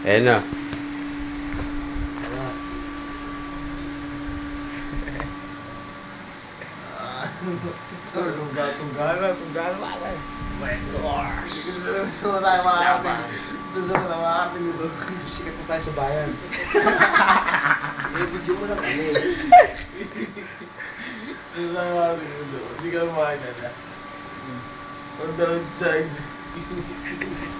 Ayan na. Sorry, tunggal, tunggala, tunggala, pare. Susunod tayo makakarating. Susunod na makakarating dito. Sikat na tayo sa bayan. I-video mo lang kami. Susunod na makakarating dito. Hindi ka makakita na. On the other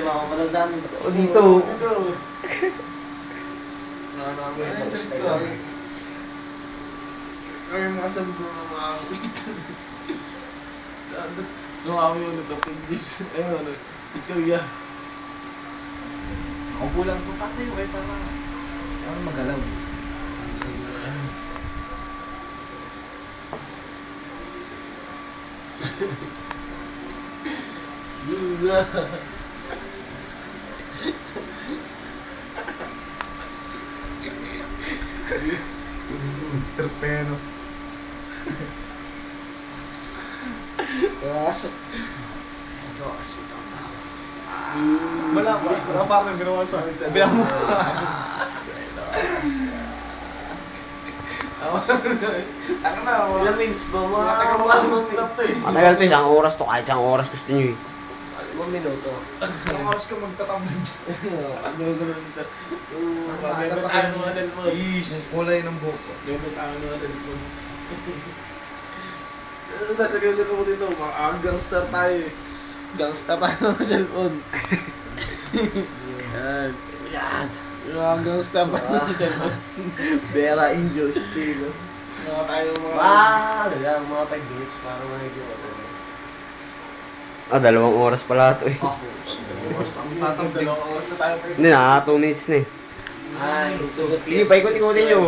mga kapatid namin? O dito. Dito. Ano namin. Ay, Kaya mga sabi ko na makakita. Saan? Nung ako yun, ito, English. Ayun, ano, ito, yeah. Ako po lang po pati eh, para... Para magalaw. Lula. Terpeno. Ito, ito na. Wala ba? Wala pa akong ginawa sa akin. Bilang mo. Ako na. Ilang minutes ba? Eh. Matagal pa isang oras to. Kahit isang oras gusto nyo eh. Ilang minuto. Ilang oras ka magtatamad. Ano ko na dito? Gamit tayo ng mga cellphone. Ang kulay ng buhok ko. Gamit tayo ng mga cellphone. Ano na sabihin sa ko dito? Mga ah, gangster tayo eh. Gangster tayo ng mga cellphone. Yan. Yan. Mga gangster tayo ng mga cellphone. Vera Angel Steel. Mga tayo mga... Ah, mga 5 minutes para makikita ko. Ah, dalawang oras pala to eh. Tatang dalawang oras na tayo Hindi na, 2 minutes na eh. Ay, ito. Paikot-ikotin nyo.